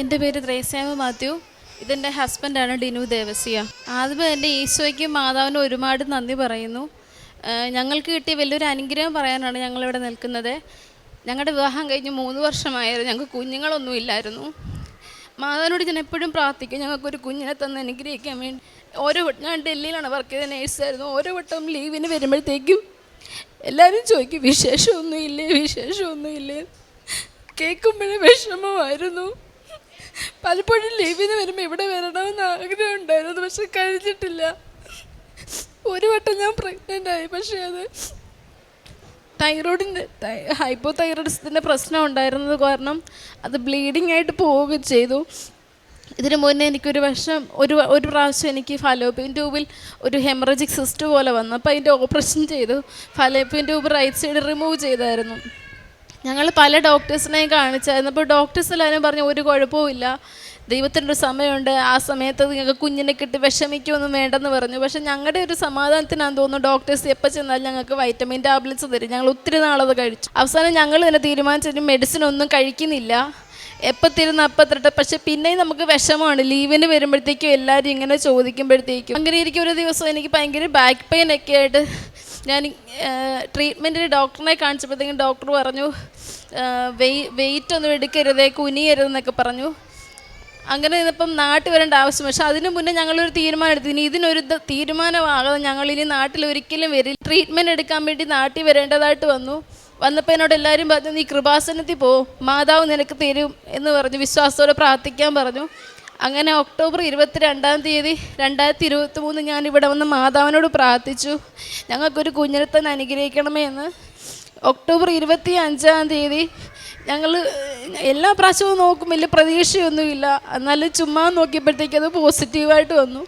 എന്റെ പേര് ത്രേസ്യാമ മാത്യു. ഇതെന്റെ ഹസ്ബൻഡാണ് ഡിനു ദേവസ്യ. ആദ്യമേ എന്റെ ഈശോയ്ക്കും മാതാവിനും ഒരുപാട് നന്ദി പറയുന്നു. ഞങ്ങൾക്ക് കിട്ടിയ വലിയൊരു അനുഗ്രഹം പറയാനാണ് ഞങ്ങളിവിടെ നിൽക്കുന്നത്. ഞങ്ങളുടെ വിവാഹം കഴിഞ്ഞ് മൂന്ന് വർഷമായിരുന്നു ഞങ്ങൾക്ക് കുഞ്ഞുങ്ങളൊന്നും ഇല്ലായിരുന്നു. മാതാവിനോട് ഞാൻ എപ്പോഴും പ്രാർത്ഥിക്കും ഞങ്ങൾക്കൊരു കുഞ്ഞിനെ തന്ന് അനുഗ്രഹിക്കാൻ വേണ്ടി. ഓരോ ഞാൻ ഡൽഹിയിലാണ് വർക്ക് ചെയ്ത നേഴ്സായിരുന്നു ഓരോ വട്ടം ലീവിന് വരുമ്പോഴത്തേക്കും എല്ലാവരും ചോദിക്കും വിശേഷമൊന്നുമില്ലേ? വിശേഷമൊന്നുമില്ലേ? കേൾക്കുമ്പോഴേ വിഷമമായിരുന്നു. പലപ്പോഴും ലീവിന് വരുമ്പോൾ ഇവിടെ വരണമെന്ന് ആഗ്രഹം ഉണ്ടായിരുന്നു പക്ഷെ കഴിഞ്ഞിട്ടില്ല. ഒരു വട്ടം ഞാൻ പ്രഗ്നന്റ് ആയി പക്ഷെ അത് തൈറോയിഡിന്റെ ഹൈപ്പോ തൈറോയിഡിസത്തിന്റെ പ്രശ്നം ഉണ്ടായിരുന്നത് കാരണം അത് ബ്ലീഡിങ് ആയിട്ട് പോവുകയും ചെയ്തു. ഇതിനു മുന്നേ എനിക്കൊരു വർഷം ഒരു ഒരു പ്രാവശ്യം എനിക്ക് ഫലോപ്പിൻ ട്യൂബിൽ ഒരു ഹെമറജിക് സിസ്റ്റ് പോലെ വന്നു. അപ്പോൾ അതിന്റെ ഓപ്പറേഷൻ ചെയ്തു. Fallopian tube right side remove ചെയ്തായിരുന്നു. ഞങ്ങൾ പല ഡോക്ടേഴ്സിനെയും കാണിച്ചായിരുന്നു. അപ്പോൾ ഡോക്ടേഴ്സ് എല്ലാവരും പറഞ്ഞു ഒരു കുഴപ്പവും ഇല്ല. ദൈവത്തിന്റെ ഒരു സമയമുണ്ട്. ആ സമയത്ത് നിങ്ങൾക്ക് കുഞ്ഞിനെ കിട്ടി വിഷമിക്കൊന്നും വേണ്ടെന്ന് പറഞ്ഞു. പക്ഷെ ഞങ്ങളുടെ ഒരു സമാധാനത്തിനാന്ന് തോന്നുന്നു ഡോക്ടേഴ്സ് എപ്പോൾ ചെന്നാലും ഞങ്ങൾക്ക് വൈറ്റമിൻ ടാബ്ലറ്റ്സ് തരും. ഞങ്ങൾ ഒത്തിരി നാളത് കഴിച്ചു. അവസാനം ഞങ്ങൾ തന്നെ തീരുമാനിച്ചിട്ട് മെഡിസിൻ ഒന്നും കഴിക്കുന്നില്ല. എപ്പോൾ തരുന്ന അപ്പം തരട്ടെ പക്ഷെ പിന്നെയും നമുക്ക് വിഷമമാണ്. ലീവിന് വരുമ്പോഴത്തേക്കും എല്ലാവരും ഇങ്ങനെ ചോദിക്കുമ്പോഴത്തേക്കും. അങ്ങനെ ഇരിക്കും ഒരു ദിവസം എനിക്ക് ഭയങ്കര ബാക്ക് പെയിൻ ഒക്കെ ആയിട്ട് ഞാൻ ട്രീറ്റ്മെന്റിന് ഡോക്ടറിനെ കാണിച്ചപ്പോഴത്തേക്കും ഡോക്ടർ പറഞ്ഞു വെയ് വെയിറ്റ് ഒന്നും എടുക്കരുതേ കുനിയരുതെന്നൊക്കെ പറഞ്ഞു. അങ്ങനെ ഇന്നിപ്പം നാട്ടിൽ വരേണ്ട ആവശ്യം പക്ഷെ അതിനു മുന്നേ ഞങ്ങളൊരു തീരുമാനം എടുത്തു. ഇനി ഇതിനൊരു തീരുമാനമാകാതെ ഞങ്ങൾ ഇനി നാട്ടിൽ ഒരിക്കലും വരില്ല. ട്രീറ്റ്മെന്റ് എടുക്കാൻ വേണ്ടി നാട്ടിൽ വരേണ്ടതായിട്ട് വന്നു. വന്നപ്പോൾ എന്നോട് എല്ലാവരും പറഞ്ഞു നീ കൃപാസനത്തിൽ പോ മാതാവ് നിനക്ക് തരും എന്ന് പറഞ്ഞു വിശ്വാസത്തോടെ പ്രാർത്ഥിക്കാൻ പറഞ്ഞു. അങ്ങനെ ഒക്ടോബർ ഇരുപത്തി രണ്ടാം തീയതി രണ്ടായിരത്തി ഇരുപത്തി മൂന്ന് ഞാൻ ഇവിടെ വന്ന് മാതാവിനോട് പ്രാർത്ഥിച്ചു. ഞങ്ങൾക്കൊരു കുഞ്ഞിനെ തന്നെ അനുഗ്രഹിക്കണമേ എന്ന്. ഒക്ടോബർ ഇരുപത്തി അഞ്ചാം തീയതി ഞങ്ങൾ എല്ലാ പ്രാവശ്യവും നോക്കും വലിയ പ്രതീക്ഷയൊന്നുമില്ല. എന്നാലും ചുമ്മാ നോക്കിയപ്പോഴത്തേക്ക് അത് പോസിറ്റീവായിട്ട് വന്നു.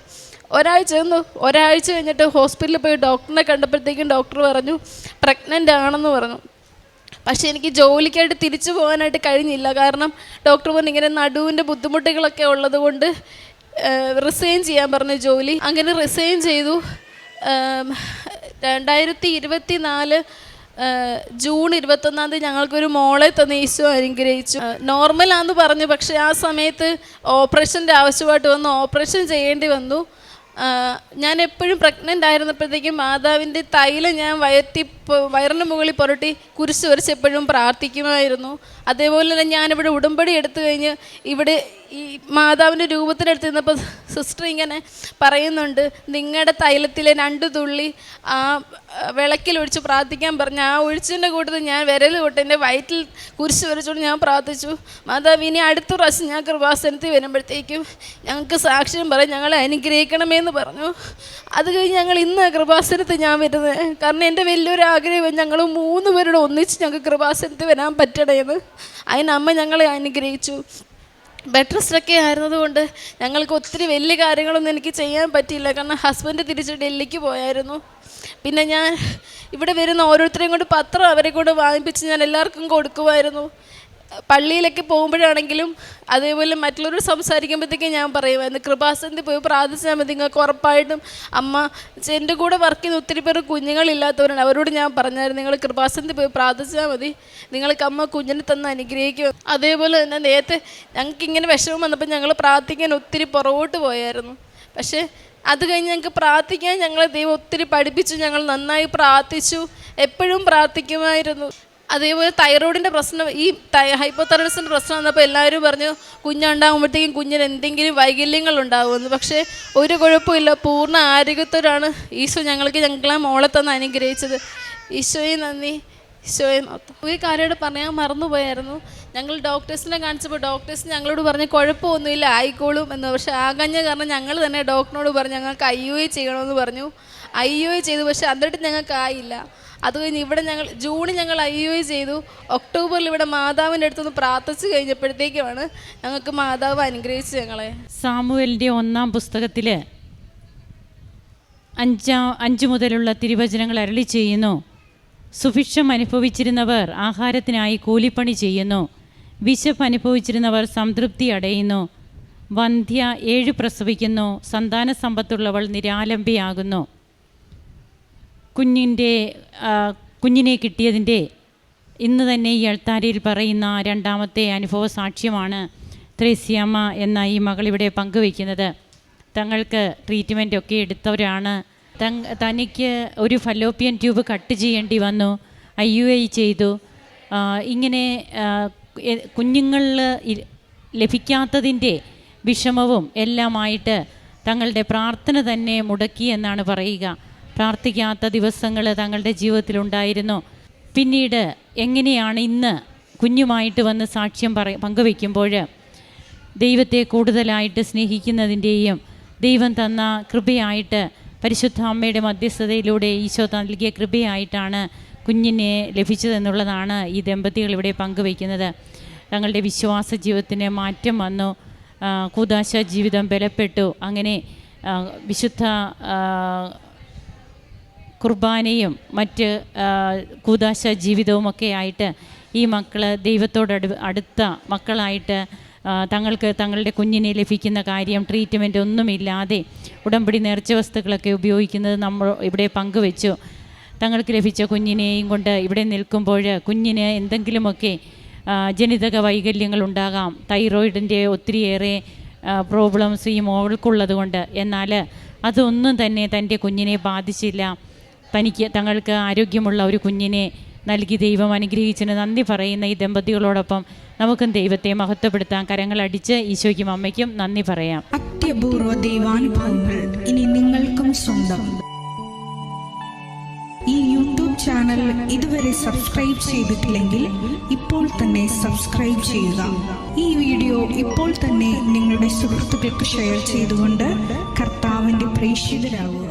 ഒരാഴ്ച വന്നു. ഒരാഴ്ച കഴിഞ്ഞിട്ട് ഹോസ്പിറ്റലിൽ പോയി ഡോക്ടറിനെ കണ്ടപ്പോഴത്തേക്കും ഡോക്ടർ പറഞ്ഞു പ്രഗ്നന്റ് ആണെന്ന് പറഞ്ഞു. പക്ഷേ എനിക്ക് ജോലിക്കായിട്ട് തിരിച്ചു പോകാനായിട്ട് കഴിഞ്ഞില്ല. കാരണം ഡോക്ടർ പറഞ്ഞു ഇങ്ങനെ നടുവിന്റെ ബുദ്ധിമുട്ടുകളൊക്കെ ഉള്ളത് കൊണ്ട് റിസൈൻ ചെയ്യാൻ പറഞ്ഞു ജോലി. അങ്ങനെ റിസൈൻ ചെയ്തു. രണ്ടായിരത്തി ഇരുപത്തി നാല് ജൂൺ ഇരുപത്തൊന്നാം തീയതി ഞങ്ങൾക്കൊരു മോളെ തന്നെ ഈശോ അനുഗ്രഹിച്ചു. നോർമലാന്ന് പറഞ്ഞു. പക്ഷേ ആ സമയത്ത് ഓപ്പറേഷന്റെ ആവശ്യമായിട്ട് വന്നു ഓപ്പറേഷൻ ചെയ്യേണ്ടി വന്നു. ഞാൻ എപ്പോഴും പ്രഗ്നന്റ് ആയിരുന്നപ്പോഴത്തേക്കും മാതാവിന്റെ തൈലം ഞാൻ വയറ്റി വയറിന് മുകളിൽ പുരട്ടി കുരിശ് വരച്ച് എപ്പോഴും പ്രാർത്ഥിക്കുമായിരുന്നു. അതേപോലെ തന്നെ ഞാനിവിടെ ഉടമ്പടി എടുത്തു കഴിഞ്ഞ് ഇവിടെ ഈ മാതാവിന്റെ രൂപത്തിലെടുത്ത് നിന്നപ്പോൾ സിസ്റ്റർ ഇങ്ങനെ പറയുന്നുണ്ട് നിങ്ങളുടെ തൈലത്തിലെ രണ്ട് തുള്ളി ആ വിളക്കിൽ ഒഴിച്ച് പ്രാർത്ഥിക്കാൻ പറഞ്ഞു ആ ഒഴിച്ചതിന്റെ കൂട്ടത്തിൽ ഞാൻ വിരൽ തൊട്ട് എന്റെ വയറ്റിൽ കുരിശ് വരച്ചുകൊണ്ട് ഞാൻ പ്രാർത്ഥിച്ചു. മാതാവ് ഇനി അടുത്ത പ്രാവശ്യം ഞാൻ കൃപാസനത്തിൽ വരുമ്പോഴത്തേക്കും ഞങ്ങൾക്ക് സാക്ഷ്യം പറയും ഞങ്ങളെ അനുഗ്രഹിക്കണമെന്ന് പറഞ്ഞു. അത് കഴിഞ്ഞ് ഞങ്ങൾ ഇന്ന് കൃപാസനത്തിൽ ഞാൻ വരുന്നത്. കാരണം എന്റെ വലിയൊരു ആഗ്രഹം ഞങ്ങൾ മൂന്ന് പേരുടെ ഒന്നിച്ച് ഞങ്ങൾക്ക് കൃപാസനത്തിൽ വരാൻ പറ്റണേന്ന്. അതിന് അമ്മ ഞങ്ങളെ അനുഗ്രഹിച്ചു. ബെഡ് റെസ്റ്റൊക്കെ ആയിരുന്നതുകൊണ്ട് ഞങ്ങൾക്ക് ഒത്തിരി വലിയ കാര്യങ്ങളൊന്നും എനിക്ക് ചെയ്യാൻ പറ്റിയില്ല. കാരണം ഹസ്ബൻഡ് തിരിച്ച് ഡൽഹിക്ക് പോയായിരുന്നു. പിന്നെ ഞാൻ ഇവിടെ വരുന്ന ഓരോരുത്തരെയും കൊണ്ട് പത്രം അവരെ കൊണ്ട് വാങ്ങിപ്പിച്ച് ഞാൻ എല്ലാവർക്കും കൊടുക്കുമായിരുന്നു. പള്ളിയിലൊക്കെ പോകുമ്പോഴാണെങ്കിലും അതേപോലെ മറ്റുള്ളവർ സംസാരിക്കുമ്പോഴത്തേക്കും ഞാൻ പറയുമായിരുന്നു കൃപാസനത്തിൽ പോയി പ്രാർത്ഥിച്ചാൽ മതി നിങ്ങൾക്ക് ഉറപ്പായിട്ടും അമ്മ എന്റെ കൂടെ വർക്ക് ചെയ്യുന്ന ഒത്തിരി പേർ കുഞ്ഞുങ്ങളില്ലാത്തവരാണ്. അവരോട് ഞാൻ പറഞ്ഞായിരുന്നു നിങ്ങൾ കൃപാസനത്തിൽ പോയി പ്രാർത്ഥിച്ചാൽ മതി നിങ്ങൾക്ക് അമ്മ കുഞ്ഞിനെ തന്ന് അനുഗ്രഹിക്കും. അതേപോലെ തന്നെ നേരത്തെ ഞങ്ങൾക്ക് ഇങ്ങനെ വിഷമം വന്നപ്പോൾ ഞങ്ങൾ പ്രാർത്ഥിക്കാൻ ഒത്തിരി പുറകോട്ട് പോയായിരുന്നു. പക്ഷേ അത് കഴിഞ്ഞ് ഞങ്ങൾക്ക് പ്രാർത്ഥിക്കാൻ ഞങ്ങളെ ദൈവം ഒത്തിരി പഠിപ്പിച്ചു ഞങ്ങൾ നന്നായി പ്രാർത്ഥിച്ചു എപ്പോഴും പ്രാർത്ഥിക്കുമായിരുന്നു. അതേപോലെ തൈറോയിഡിന്റെ പ്രശ്നം ഈ ഹൈപ്പോ തൈറോയിഡ്സിന്റെ പ്രശ്നം വന്നപ്പോൾ എല്ലാവരും പറഞ്ഞു കുഞ്ഞുണ്ടാകുമ്പോഴത്തേക്കും കുഞ്ഞിന് എന്തെങ്കിലും വൈകല്യങ്ങൾ ഉണ്ടാകുമെന്ന് പക്ഷേ ഒരു കുഴപ്പമില്ല പൂർണ ആരോഗ്യത്തോടാണ് ഈശോ ഞങ്ങൾക്ക് ഞങ്ങളെ മോളെ തന്ന് അനുഗ്രഹിച്ചത്. ഈശോയെ നന്ദി. ഈശോയെ ഒരു കാര്യമായിട്ട് പറയാൻ മറന്നുപോയായിരുന്നു. ഞങ്ങൾ ഡോക്ടേഴ്സിനെ കാണിച്ചപ്പോൾ ഡോക്ടേഴ്സ് ഞങ്ങളോട് പറഞ്ഞ് കുഴപ്പമൊന്നുമില്ല ആയിക്കോളും എന്ന്. പക്ഷേ ആകഞ്ഞ കാരണം ഞങ്ങൾ തന്നെ ഡോക്ടറിനോട് പറഞ്ഞു ഞങ്ങൾക്ക് ഐ യു ചെയ്യണമെന്ന് പറഞ്ഞു. ഐ ചെയ്തു. പക്ഷേ അതിട്ട് ഞങ്ങൾക്ക് ആയില്ല അത് കഴിഞ്ഞ് ഇവിടെ ഞങ്ങൾ ജൂണിൽ ഞങ്ങൾ ഐ യു ചെയ്തു. ഒക്ടോബറിൽ ഇവിടെ മാതാവിന്റെ അടുത്തുനിന്ന് പ്രാർത്ഥിച്ച് കഴിഞ്ഞപ്പോഴത്തേക്കുമാണ് ഞങ്ങൾക്ക് മാതാവ് അനുഗ്രഹിച്ചു ഞങ്ങളെ. സാമുവലിന്റെ ഒന്നാം പുസ്തകത്തിൽ അഞ്ചാം അഞ്ച് മുതലുള്ള തിരുവചനങ്ങൾ അരളി ചെയ്യുന്നു. സുഭിക്ഷം അനുഭവിച്ചിരുന്നവർ ആഹാരത്തിനായി കൂലിപ്പണി ചെയ്യുന്നു. വിശപ്പ് അനുഭവിച്ചിരുന്നവർ സംതൃപ്തി അടയുന്നു. വന്ധ്യ ഏഴ് പ്രസവിക്കുന്നു. സന്താന സമ്പത്തുള്ളവൾ നിരാലംബിയാകുന്നു. കുഞ്ഞിന്റെ കുഞ്ഞിനെ കിട്ടിയതിന്റെ ഇന്ന് തന്നെ ഈ അൾത്താരയിൽ പറയുന്ന രണ്ടാമത്തെ അനുഭവ സാക്ഷ്യമാണ് ത്രേസ്യാമ്മ എന്ന ഈ മകൾ ഇവിടെ പങ്കുവയ്ക്കുന്നത്. തങ്ങൾക്ക് ട്രീറ്റ്മെന്റ് ഒക്കെ എടുത്തവരാണ്. തനിക്ക് ഒരു ഫലോപ്പിയൻ ട്യൂബ് കട്ട് ചെയ്യേണ്ടി വന്നു. ഐ യു ഐ ചെയ്തു. ഇങ്ങനെ കുഞ്ഞുങ്ങളിൽ ലഭിക്കാത്തതിന്റെ വിഷമവും എല്ലാമായിട്ട് തങ്ങളുടെ പ്രാർത്ഥന തന്നെ മുടക്കി എന്നാണ് പറയുക. പ്രാർത്ഥിക്കാത്ത ദിവസങ്ങൾ തങ്ങളുടെ ജീവിതത്തിലുണ്ടായിരുന്നു. പിന്നീട് എങ്ങനെയാണ് ഇന്ന് കുഞ്ഞുമായിട്ട് വന്ന് സാക്ഷ്യം പറ പങ്കുവെക്കുമ്പോൾ ദൈവത്തെ കൂടുതലായിട്ട് സ്നേഹിക്കുന്നതിന്റെയും ദൈവം തന്ന കൃപയായിട്ട് പരിശുദ്ധ അമ്മയുടെ മധ്യസ്ഥതയിലൂടെ ഈശോ നൽകിയ കൃപയായിട്ടാണ് കുഞ്ഞിനെ ലഭിച്ചതെന്നുള്ളതാണ് ഈ ദമ്പതികൾ ഇവിടെ പങ്കുവയ്ക്കുന്നത്. തങ്ങളുടെ വിശ്വാസ ജീവിതത്തിന് മാറ്റം വന്നു. കൂതാശ ജീവിതം ബലപ്പെട്ടു. അങ്ങനെ വിശുദ്ധ കുർബാനയും മറ്റ് കൂതാശ ജീവിതവുമൊക്കെ ആയിട്ട് ഈ മക്കൾ ദൈവത്തോട് അടുത്ത മക്കളായിട്ട് തങ്ങൾക്ക് തങ്ങളുടെ കുഞ്ഞിനെ ലഭിക്കുന്ന കാര്യം ട്രീറ്റ്മെന്റ് ഒന്നുമില്ലാതെ ഉടമ്പടി നേർച്ച വസ്തുക്കളൊക്കെ ഉപയോഗിക്കുന്നത് നമ്മൾ ഇവിടെ പങ്കുവെച്ചു. തങ്ങൾക്ക് ലഭിച്ച കുഞ്ഞിനെയും കൊണ്ട് ഇവിടെ നിൽക്കുമ്പോൾ കുഞ്ഞിന് എന്തെങ്കിലുമൊക്കെ ജനിതക വൈകല്യങ്ങൾ ഉണ്ടാകാം. തൈറോയിഡിന്റെ ഒത്തിരിയേറെ പ്രോബ്ലംസ് ഈ മോൾക്കുള്ളത് കൊണ്ട്. എന്നാൽ അതൊന്നും തന്നെ തന്റെ കുഞ്ഞിനെ ബാധിച്ചില്ല. തനിക്ക് തങ്ങൾക്ക് ആരോഗ്യമുള്ള ഒരു കുഞ്ഞിനെ നൽകി ദൈവം അനുഗ്രഹിച്ചതിന് നന്ദി പറയുന്ന ഈ ദമ്പതികളോടൊപ്പം നമുക്കും ദൈവത്തെ മഹത്വപ്പെടുത്താൻ കരങ്ങളടിച്ച് ഈശോയ്ക്കും അമ്മയ്ക്കും നന്ദി പറയാം. അത്യപൂർവ ദൈവാനുഭവങ്ങൾ ഇനി നിങ്ങൾക്കും സ്വന്തം. ഈ യൂട്യൂബ് ചാനൽ ഇതുവരെ സബ്സ്ക്രൈബ് ചെയ്തിട്ടില്ലെങ്കിൽ ഇപ്പോൾ തന്നെ സബ്സ്ക്രൈബ് ചെയ്യുക. ഈ വീഡിയോ ഇപ്പോൾ തന്നെ നിങ്ങളുടെ സുഹൃത്തുക്കൾക്ക് ഷെയർ ചെയ്തുകൊണ്ട് കർത്താവിന്റെ പ്രേക്ഷിതരാകുക.